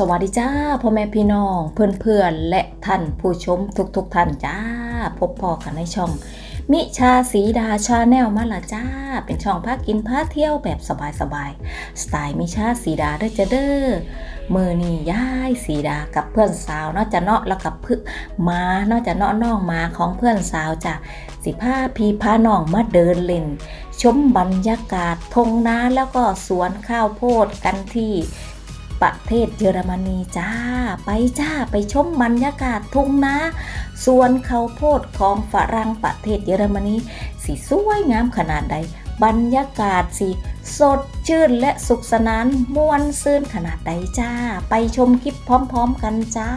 สวัสดีจ้าพ่อแม่พี่น้องเพื่อนๆ และท่านผู้ชมทุกๆทท่านจ้า พบพอกันในช่อง มิชาสีดาชาแนลมาละจ้า เป็นช่องพากินพาเที่ยวแบบสบายๆสไตล์มิชาสีดาเด้อจ้าเด้อมือนี่ย้ายสีดากับเพื่อนสาวเนอกจะเนาะแล้วกับเพื่อมาเนอกจะเนาะน้องมาของเพื่อนสาวจ้ะสิผ้าพีพาน้องมาเดินเล่นชมบรรยากาศทงนาแล้วก็สวนข้าวโพดกันที่ ประเทศเยอรมนีจ้า ไปจ้าไปชมบรรยากาศทุ่งนาสวนข้าวโพดของฝรั่งประเทศเยอรมนีสีสวยงามขนาดใด บรรยากาศสีสดชื่นและสุขสนานม่วนซื่นขนาดใดจ้า ไปชมคลิปพร้อมๆกันจ้า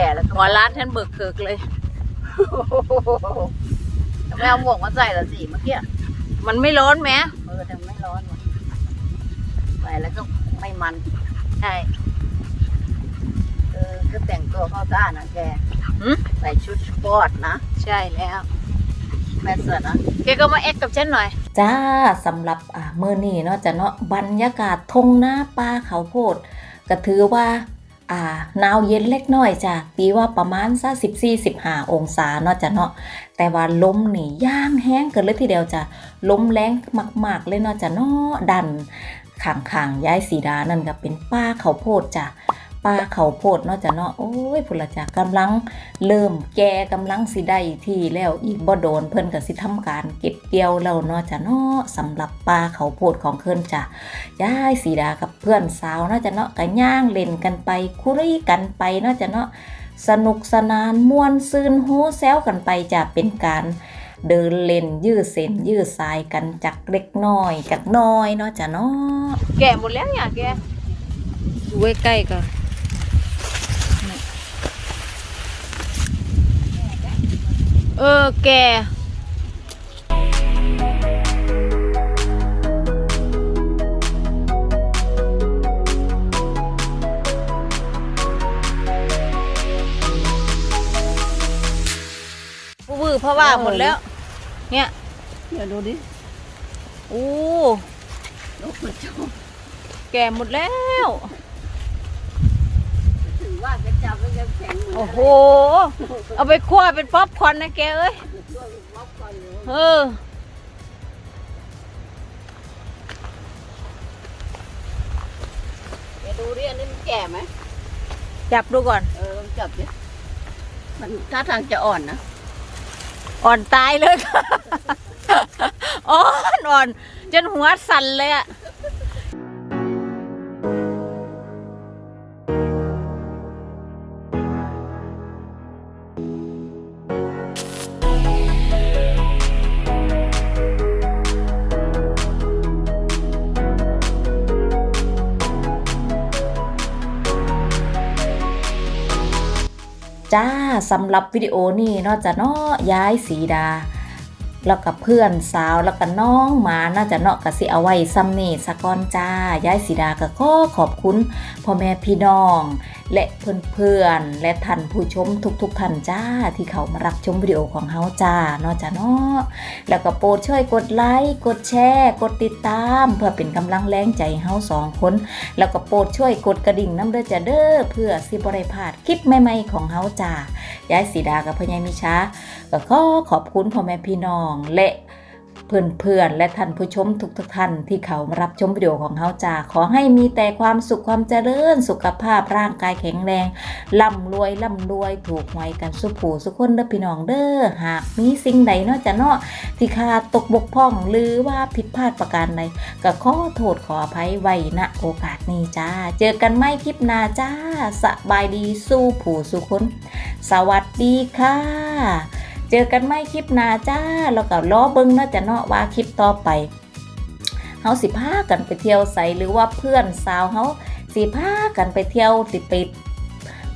ก่แล้วหัวร้านท่านเบิกเคิกเลยไม่เอาหมวกมาใส่ละสิเมื่อกี้มันไม่ร้อนไหมเออทำไม่ร้อนว่ะใส่แล้วก็ไม่มัน ใช่เออก็แต่งตัวเข้าท่านะแกหึใส่ชุดสปอร์ตนะใช่แล้ว แม่เสือนะแกก็มาแอคกับฉันหน่อย จ้าสำหรับอ่าเมื่อนี้เนาะจะเนาะบรรยากาศทงหน้าป่าเขาวโพดก็ถือว่า อ่าหนาวเย็นเล็กน้อยจ้ะตีว่าประมาณสักสิบสี่สิบห้าองศาเนาะจ้ะเนาะแต่ว่าลมนี่ย่างแห้งเกินเลยทีเดียวจ้ะลมแรงมาก ๆ เลยเนาะจ้ะเนาะดันข้างๆย้ายสีดานั่นก็เป็นป้าเขาโพดจ้ะ ป้าเขาวโพดเนาะจ้ะเนาะโอ้ยพุ่นละจ้ะกำลังเริ่มแก่กำลังสิได้ที่แล้วอีกบ่โดนเพิ่นก็สิทำการเก็บเกี่ยวแล้วเนาะจ้ะเนาะสำหรับปลาเขาวโพดของเพิ่นจ้ะยายสีดากับเพื่อนสาวเนาะจ้ะเนาะก็ย่างเล่นกันไปคุยกันไปเนาะจ้ะเนาะสนุกสนานม่วนซื่นโฮแซวกันไปจ้ะเป็นการเดินเล่นยืดเส้นยืดสายกันจากเล็กน้อยจากน้อยเนาะจ้ะเนาะแก่หมดแล้วเนี่ยแกดูใกล้ๆก็ เออ แกผู้วือเพราะว่าหมดแล้ว เนี่ย เดี๋ยวดูดิอู้นกมันชอบแกหมดแล้ว ว่าจะจับมันจะแข็งโอ้โห เอาไปคั่วเป็นป๊อปคอร์นนะแกเอ้ยช่วยล็อกก่อนเลยเออเดี๋ยวดูดิอันนี้มันแก่ไหมจับดูก่อน เออลองจับดิมันท่าทางจะอ่อนนะ อ่อนตายเลยค่ะอ่อนอ่อนจนหัวสั่นเลยอะ จ้าสำหรับวิดีโอนี้นาะจะเนาะย้ายสีดา แล้วกับเพื่อนสาวแล้วกับน้องหมาน่าจะเนาะกับสิเอาไว้ซ้ำนี่สะก่อนจ้าย้ายสีดาก็ขอขอบคุณพ่อแม่พี่น้อง และเพื่อนๆ และท่านผู้ชมทุกๆท่านจ้า ที่เขามารับชมวิดีโอของเฮาจ้าเนาะจ้าเนาะแล้วก็โปรดช่วยกดไลค์กดแชร์กดติดตาม เพื่อเป็นกำลังแรงใจเฮาสองคน แล้วก็โปรดช่วยกดกระดิ่งน้ำเด้อจ้าเด้อเพื่อสิบริพาดคลิปใหม่ๆของเฮาจ้ายายสีดากับพ่อใหญ่มิชาก็ขอขอบคุณพ่อแม่พี่น้องและ เพื่อนๆ และท่านผู้ชมทุกๆท่านที่เขามารับชมวิดีโอของเฮาจ้าขอให้มีแต่ความสุขความเจริญสุขภาพร่างกายแข็งแรงร่ำรวยร่ำรวยถูกหวยกันสุขผูสุขคนเด้อพี่น้องเด้อหากมีสิ่งใดเนาะจะเนาะที่ขาดตกบกพร่องหรือว่าผิดพลาดประการใดก็ขอโทษขออภัยไว้ณโอกาสนี้จ้า เจอกันไม่คลิปหน้าจ้าสบายดีสู้ผู้สุขคน สวัสดีค่ะ เจอกันไม่คลิปหน้าจ้า แล้วก็ล้อเบิ้งเนาะจะเนาะว่าคลิปต่อไปเฮาสิพากันไปเที่ยวใสหรือว่าเพื่อนสาวเฮาสิพากันไปเที่ยวติไป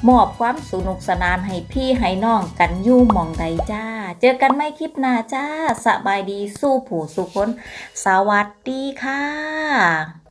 มอบความสนุกสนานให้พี่ให้น้องกันยู่มองใดจ้า เจอกันไม่คลิปหน้าจ้าสบายดีสู้ผู้สุคน สวัสดีค่ะ